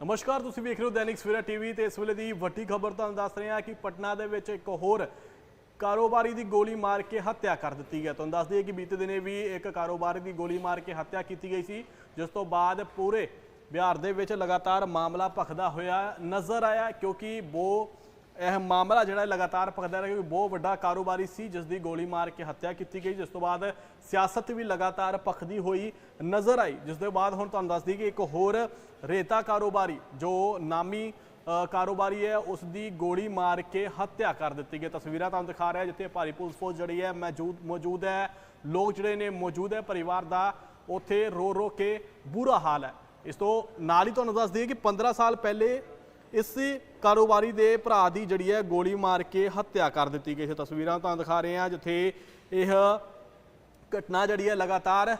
ਨਮਸਕਾਰ, ਤੁਸੀਂ ਵੇਖ ਰਹੇ ਹੋ ਦੈਨਿਕ ਸਵੇਰਾ ਟੀਵੀ ਤੇ ਇਸ ਵੇਲੇ ਦੀ ਵੱਡੀ ਖਬਰ ਤੁਹਾਨੂੰ ਦੱਸ ਰਹੇ ਹਾਂ ਕਿ ਪਟਨਾ ਦੇ ਵਿੱਚ ਇੱਕ ਹੋਰ ਕਾਰੋਬਾਰੀ ਦੀ ਗੋਲੀ ਮਾਰ ਕੇ ਹੱਤਿਆ ਕਰ ਦਿੱਤੀ ਹੈ। ਤੁਹਾਨੂੰ ਦੱਸ ਦਈਏ ਕਿ ਬੀਤੇ ਦਿਨੇ ਵੀ ਇੱਕ ਕਾਰੋਬਾਰੀ ਦੀ ਗੋਲੀ ਮਾਰ ਕੇ ਹੱਤਿਆ ਕੀਤੀ ਗਈ ਸੀ, ਜਿਸ ਤੋਂ ਬਾਅਦ ਪੂਰੇ ਬਿਹਾਰ ਦੇ ਵਿੱਚ ਲਗਾਤਾਰ ਮਾਮਲਾ ਭਖਦਾ ਹੋਇਆ ਨਜ਼ਰ ਆਇਆ, ਕਿਉਂਕਿ ਉਹ ਇਹ ਮਾਮਲਾ ਜਿਹੜਾ ਲਗਾਤਾਰ ਭਖਦਾ ਰਿਹਾ ਕਿਉਂਕਿ ਬਹੁਤ ਵੱਡਾ ਕਾਰੋਬਾਰੀ ਸੀ, ਜਿਸ ਦੀ ਗੋਲੀ ਮਾਰ ਕੇ ਹੱਤਿਆ ਕੀਤੀ ਗਈ, ਜਿਸ ਤੋਂ ਬਾਅਦ ਸਿਆਸਤ ਵੀ ਲਗਾਤਾਰ ਭਖਦੀ ਹੋਈ ਨਜ਼ਰ ਆਈ। ਜਿਸ ਦੇ ਬਾਅਦ ਹੁਣ ਤੁਹਾਨੂੰ ਦੱਸ ਦਈਏ ਕਿ ਇੱਕ ਹੋਰ ਰੇਤਾ ਕਾਰੋਬਾਰੀ, ਜੋ ਨਾਮੀ ਕਾਰੋਬਾਰੀ ਹੈ, ਉਸ ਦੀ ਗੋਲੀ ਮਾਰ ਕੇ ਹੱਤਿਆ ਕਰ ਦਿੱਤੀ ਗਈ। ਤਸਵੀਰਾਂ ਤੁਹਾਨੂੰ ਦਿਖਾ ਰਿਹਾ, ਜਿੱਥੇ ਭਾਰੀ ਪੁਲਿਸ ਫੋਰਸ ਜਿਹੜੀ ਹੈ ਮੌਜੂਦ ਮੌਜੂਦ ਹੈ। ਲੋਕ ਜਿਹੜੇ ਨੇ ਮੌਜੂਦ ਹੈ, ਪਰਿਵਾਰ ਦਾ ਉੱਥੇ ਰੋ ਰੋ ਕੇ ਬੁਰਾ ਹਾਲ ਹੈ। ਇਸ ਤੋਂ ਨਾਲ ਹੀ ਤੁਹਾਨੂੰ ਦੱਸ ਦਈਏ ਕਿ 15 ਸਾਲ ਪਹਿਲੇ ਇਸ ਕਾਰੋਬਾਰੀ ਦੇ ਭਰਾ ਦੀ ਜਿਹੜੀ ਹੈ ਗੋਲੀ ਮਾਰ ਕੇ ਹੱਤਿਆ ਕਰ ਦਿੱਤੀ ਗਈ ਸੀ ਤਸਵੀਰਾਂ ਤੁਹਾਨੂੰ ਦਿਖਾ ਰਹੇ ਹਾਂ ਜਿੱਥੇ ਇਹ ਘਟਨਾ ਜਿਹੜੀ ਹੈ ਲਗਾਤਾਰ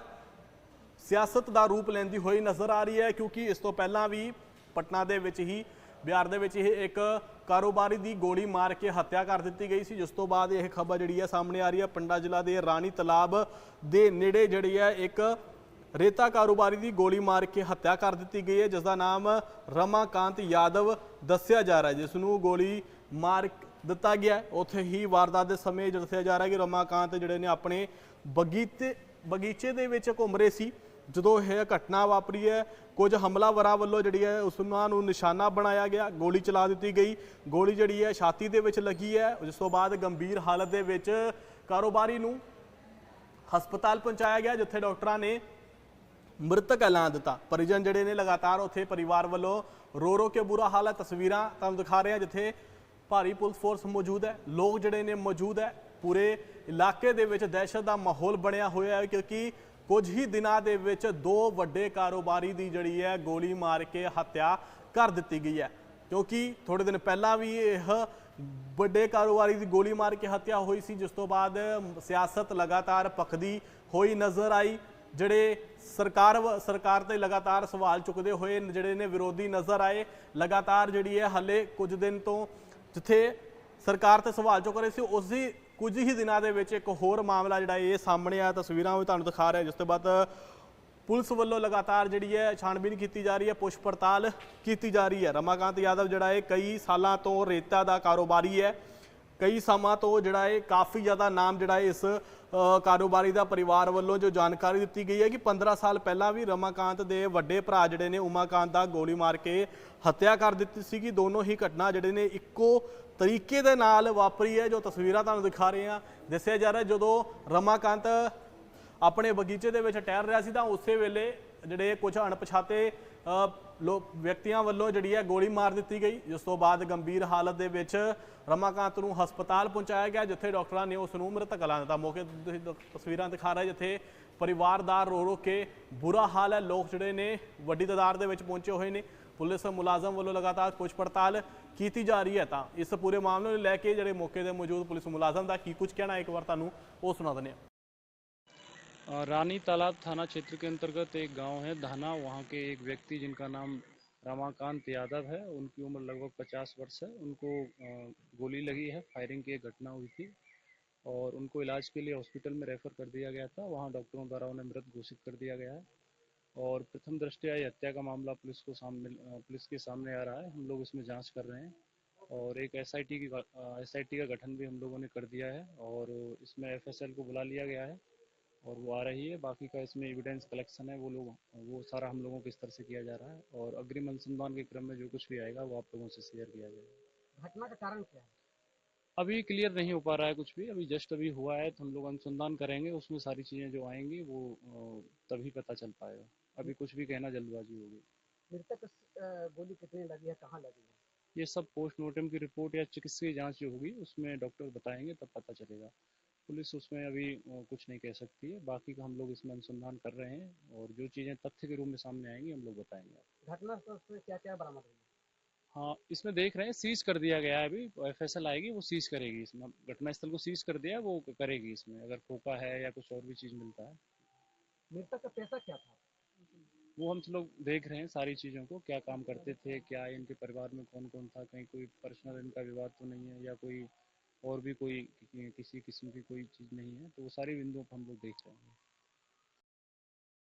ਸਿਆਸਤ ਦਾ ਰੂਪ ਲੈਂਦੀ ਹੋਈ ਨਜ਼ਰ ਆ ਰਹੀ ਹੈ, ਕਿਉਂਕਿ ਇਸ ਤੋਂ ਪਹਿਲਾਂ ਵੀ ਪਟਨਾ ਦੇ ਵਿੱਚ ਹੀ, ਬਿਹਾਰ ਦੇ ਵਿੱਚ ਇਹ ਇੱਕ ਕਾਰੋਬਾਰੀ ਦੀ ਗੋਲੀ ਮਾਰ ਕੇ ਹੱਤਿਆ ਕਰ ਦਿੱਤੀ ਗਈ ਸੀ, ਜਿਸ ਤੋਂ ਬਾਅਦ ਇਹ ਖਬਰ ਜਿਹੜੀ ਹੈ ਸਾਹਮਣੇ ਆ ਰਹੀ ਹੈ। ਪੰਡਾ ਜ਼ਿਲ੍ਹਾ ਦੇ ਰਾਣੀ ਤਲਾਬ ਦੇ ਨੇੜੇ ਜਿਹੜੀ ਹੈ ਇੱਕ ਰੇਤਾ ਕਾਰੋਬਾਰੀ ਦੀ ਗੋਲੀ ਮਾਰ ਕੇ ਹੱਤਿਆ ਕਰ ਦਿੱਤੀ ਗਈ ਹੈ, ਜਿਸ ਦਾ ਨਾਮ ਰਮਾਕਾਂਤ ਯਾਦਵ ਦੱਸਿਆ ਜਾ ਰਿਹਾ ਜਿਸ ਨੂੰ ਗੋਲੀ ਮਾਰ ਦਿੱਤਾ ਗਿਆ ਉੱਥੇ ਹੀ ਵਾਰਦਾਤ ਦੇ ਸਮੇਂ ਦੱਸਿਆ ਜਾ ਰਿਹਾ ਕਿ ਰਮਾਕਾਂਤ ਜਿਹੜੇ ਨੇ ਆਪਣੇ ਬਗੀਚੇ ਬਗੀਚੇ ਦੇ ਵਿੱਚ ਘੁੰਮ ਰਹੇ ਸੀ। ਜਦੋਂ ਇਹ ਘਟਨਾ ਵਾਪਰੀ ਹੈ, ਕੁਝ ਹਮਲਾਵਰਾਂ ਵੱਲੋਂ ਜਿਹੜੀ ਹੈ ਉਸਮਾਂ ਨੂੰ ਨਿਸ਼ਾਨਾ ਬਣਾਇਆ ਗਿਆ, ਗੋਲੀ ਚਲਾ ਦਿੱਤੀ ਗਈ। ਗੋਲੀ ਜਿਹੜੀ ਹੈ ਛਾਤੀ ਦੇ ਵਿੱਚ ਲੱਗੀ ਹੈ। ਜਿਸ ਤੋਂ ਬਾਅਦ ਗੰਭੀਰ ਹਾਲਤ ਦੇ ਵਿੱਚ ਕਾਰੋਬਾਰੀ ਨੂੰ ਹਸਪਤਾਲ ਪਹੁੰਚਾਇਆ ਗਿਆ, ਜਿੱਥੇ ਡਾਕਟਰਾਂ ਨੇ ਮ੍ਰਿਤਕ ਐਲਾਨ ਦਿੱਤਾ। ਪਰਿਜਨ ਜਿਹੜੇ ਨੇ ਲਗਾਤਾਰ ਉੱਥੇ ਪਰਿਵਾਰ ਵੱਲੋਂ ਰੋ ਰੋ ਕੇ ਬੁਰਾ ਹਾਲ ਹੈ। ਤਸਵੀਰਾਂ ਤੁਹਾਨੂੰ ਦਿਖਾ ਰਹੇ ਹਾਂ ਜਿੱਥੇ ਭਾਰੀ ਪੁਲਿਸ ਫੋਰਸ ਮੌਜੂਦ ਹੈ। ਲੋਕ ਜਿਹੜੇ ਨੇ ਮੌਜੂਦ ਹੈ। ਪੂਰੇ ਇਲਾਕੇ ਦੇ ਵਿੱਚ ਦਹਿਸ਼ਤ ਦਾ ਮਾਹੌਲ ਬਣਿਆ ਹੋਇਆ ਹੈ ਕਿਉਂਕਿ ਕੁਝ ਹੀ ਦਿਨਾਂ ਦੇ ਵਿੱਚ ਦੋ ਵੱਡੇ ਕਾਰੋਬਾਰੀ ਦੀ ਜਿਹੜੀ ਹੈ ਗੋਲੀ ਮਾਰ ਕੇ ਹੱਤਿਆ ਕਰ ਦਿੱਤੀ ਗਈ ਹੈ। ਕਿਉਂਕਿ ਥੋੜੇ ਦਿਨ ਪਹਿਲਾਂ ਵੀ ਇਹ ਵੱਡੇ ਕਾਰੋਬਾਰੀ ਦੀ ਗੋਲੀ ਮਾਰ ਕੇ ਹੱਤਿਆ ਹੋਈ ਸੀ। ਜਿਸ ਤੋਂ ਬਾਅਦ ਸਿਆਸਤ ਲਗਾਤਾਰ ਪਖਦੀ ਹੋਈ ਨਜ਼ਰ ਆਈ। ਜਿਹੜੇ ਸਰਕਾਰ ਵ- ਸਰਕਾਰ ਤੇ ਲਗਾਤਾਰ ਸਵਾਲ ਚੁੱਕਦੇ ਹੋਏ ਜਿਹੜੇ ਨੇ ਵਿਰੋਧੀ ਨਜ਼ਰ ਆਏ, ਲਗਾਤਾਰ ਜਿਹੜੀ ਹੈ ਹੱਲੇ ਕੁਝ ਦਿਨ ਤੋਂ ਜਿੱਥੇ ਸਰਕਾਰ ਤੇ ਸਵਾਲ ਚੁੱਕ ਰਹੇ ਸੀ ਉਸ ਦੀ ਕੁਝ ਹੀ ਦਿਨਾਂ ਦੇ ਵਿੱਚ ਇੱਕ ਹੋਰ ਮਾਮਲਾ ਜਿਹੜਾ ਇਹ ਸਾਹਮਣੇ ਆਇਆ, ਤਸਵੀਰਾਂ ਵੀ ਤੁਹਾਨੂੰ ਦਿਖਾ ਰਿਹਾ, ਜਿਸ ਤੋਂ ਬਾਅਦ ਪੁਲਿਸ ਵੱਲੋਂ ਲਗਾਤਾਰ ਜਿਹੜੀ ਹੈ ਛਾਣਬੀਨ ਕੀਤੀ ਜਾ ਰਹੀ ਹੈ, ਪੁੱਛ ਪੜਤਾਲ ਕੀਤੀ ਜਾ ਰਹੀ ਹੈ। ਰਮਾਕਾਂਤ ਯਾਦਵ ਜਿਹੜਾ ਹੈ ਕਈ ਸਾਲਾਂ ਤੋਂ ਰੇਤਾ ਦਾ ਕਾਰੋਬਾਰੀ ਹੈ। ਕਈ ਸਮਾਂ ਤੋਂ ਜਿਹੜਾ ਇਹ ਕਾਫੀ ਜ਼ਿਆਦਾ ਨਾਮ ਜਿਹੜਾ ਹੈ ਇਸ ਕਾਰੋਬਾਰੀ ਦਾ ਪਰਿਵਾਰ ਵੱਲੋਂ ਜੋ ਜਾਣਕਾਰੀ ਦਿੱਤੀ ਗਈ ਹੈ ਕਿ 15 ਸਾਲ ਪਹਿਲਾਂ ਵੀ ਰਮਾਕਾਂਤ ਦੇ ਵੱਡੇ ਭਰਾ ਜਿਹੜੇ ਨੇ ਉਮਾਕਾਂਤ ਦਾ ਗੋਲੀ ਮਾਰ ਕੇ ਹੱਤਿਆ ਕਰ ਦਿੱਤੀ ਸੀਗੀ। ਦੋਨੋਂ ਹੀ ਘਟਨਾ ਜਿਹੜੇ ਨੇ ਇੱਕੋ ਤਰੀਕੇ ਦੇ ਨਾਲ ਵਾਪਰੀ ਹੈ, ਜੋ ਤਸਵੀਰਾਂ ਤੁਹਾਨੂੰ ਦਿਖਾ ਰਹੇ ਹਾਂ। ਦੱਸਿਆ ਜਾ ਰਿਹਾ, ਜਦੋਂ ਰਮਾਕਾਂਤ ਆਪਣੇ ਬਗੀਚੇ ਦੇ ਵਿੱਚ ਟਹਿਲ ਰਿਹਾ ਸੀ ਤਾਂ ਉਸੇ ਵੇਲੇ ਜਿਹੜੇ ਕੁਝ ਅਣਪਛਾਤੇ ਅ, ਲੋ ਵਿਅਕਤੀਆਂ ਵੱਲੋਂ ਜਿਹੜੀ ਹੈ ਗੋਲੀ ਮਾਰ ਦਿੱਤੀ ਗਈ ਜਿਸ ਤੋਂ ਬਾਅਦ ਗੰਭੀਰ ਹਾਲਤ ਦੇ ਵਿੱਚ ਰਮਾਕਾਂਤ ਨੂੰ ਹਸਪਤਾਲ ਪਹੁੰਚਾਇਆ ਗਿਆ ਜਿੱਥੇ ਡਾਕਟਰਾਂ ਨੇ ਉਸ ਨੂੰ ਮ੍ਰਿਤਕ ਐਲਾਨ ਦਿੱਤਾ। ਮੌਕੇ ਤੁਸੀਂ ਤਸਵੀਰਾਂ ਦਿਖਾ ਰਹੇ ਜਿੱਥੇ ਪਰਿਵਾਰ ਦਾ ਰੋ ਰੋ ਕੇ ਬੁਰਾ ਹਾਲ ਹੈ। ਲੋਕ ਜਿਹੜੇ ਨੇ ਵੱਡੀ ਤਾਦਾਦ ਦੇ ਵਿੱਚ ਪਹੁੰਚੇ ਹੋਏ ਨੇ। ਪੁਲਿਸ ਮੁਲਾਜ਼ਮ ਵੱਲੋਂ ਲਗਾਤਾਰ ਪੁੱਛ ਪੜਤਾਲ ਕੀਤੀ ਜਾ ਰਹੀ ਹੈ। ਤਾਂ ਇਸ ਪੂਰੇ ਮਾਮਲੇ ਨੂੰ ਲੈ ਕੇ ਜਿਹੜੇ ਮੌਕੇ ਤੇ ਮੌਜੂਦ ਪੁਲਿਸ ਮੁਲਾਜ਼ਮ ਦਾ ਕੀ ਕੁਝ ਕਹਿਣਾ ਇੱਕ ਵਾਰ ਤੁਹਾਨੂੰ ਉਹ ਸੁਣਾ ਦਿੰਦੇ ਹਾਂ। रानी तालाब थाना क्षेत्र के अंतर्गत एक गाँव है, धाना। वहाँ के एक व्यक्ति जिनका नाम रमाकांत यादव है, उनकी उम्र लगभग 50 वर्ष है। उनको गोली लगी है, फायरिंग की एक घटना हुई थी और उनको इलाज के लिए हॉस्पिटल में रेफर कर दिया गया था। वहाँ डॉक्टरों द्वारा उन्हें मृत घोषित कर दिया गया है और प्रथम दृष्टया ये हत्या का मामला पुलिस को सामने पुलिस के सामने आ रहा है। हम लोग इसमें जाँच कर रहे हैं और एक एसआईटी की एसआईटी का गठन भी हम लोगों ने कर दिया है और इसमें एफएसएल को बुला लिया गया है। और वो आ रही है। बाकी का इसमें एविडेंस कलेक्शन है। वो लोग वो सारा हम लोगों के स्तर से किया जा रहा है। और अग्रिम अनुसंधान के क्रम में जो कुछ भी आएगा वो आप लोगों से शेयर किया जाएगा। घटना का कारण क्या है? अभी क्लियर नहीं हो पा रहा है कुछ भी। अभी जस्ट अभी हुआ है तो हम लोग अनुसंधान करेंगे। उसमें सारी चीज़ें जो आएँगी वो तभी पता चल पाएगा। अभी कुछ भी कहना जल्दबाजी होगी। मृतक गोली कितनी लगी है? कहाँ लगी है? ये सब पोस्टमार्टम की रिपोर्ट या चिकित्सकीय जाँच जो होगी उसमें डॉक्टर बताएँगे तब पता चलेगा। पुलिस उसमें अभी कुछ नहीं कह सकती है। बाकी का हम लोग इसमें अनुसंधान कर रहे हैं और जो चीज़ें तथ्य के रूप में सामने आएँगी हम लोग बताएँगे घटना स्थल से क्या क्या बरामद हुई? हाँ इसमें देख रहे हैं सीज कर दिया गया है अभी। एफएसएल आएगी वो सीज करेगी इसमें। घटनास्थल को सीज कर दिया वो करेगी इसमें अगर खोखा है या कुछ और भी चीज़ मिलता है। मृतक का पैसा क्या था? वो हम लोग देख रहे हैं सारी चीज़ों को क्या काम करते थे क्या इनके परिवार में कौन कौन था कहीं कोई पर्सनल इनका विवाद तो नहीं है या कोई और भी कोई कि- किसी किस्म की कोई चीज़ नहीं है तो वो सारी बिंदुओं पर हम लोग देख रहे हैं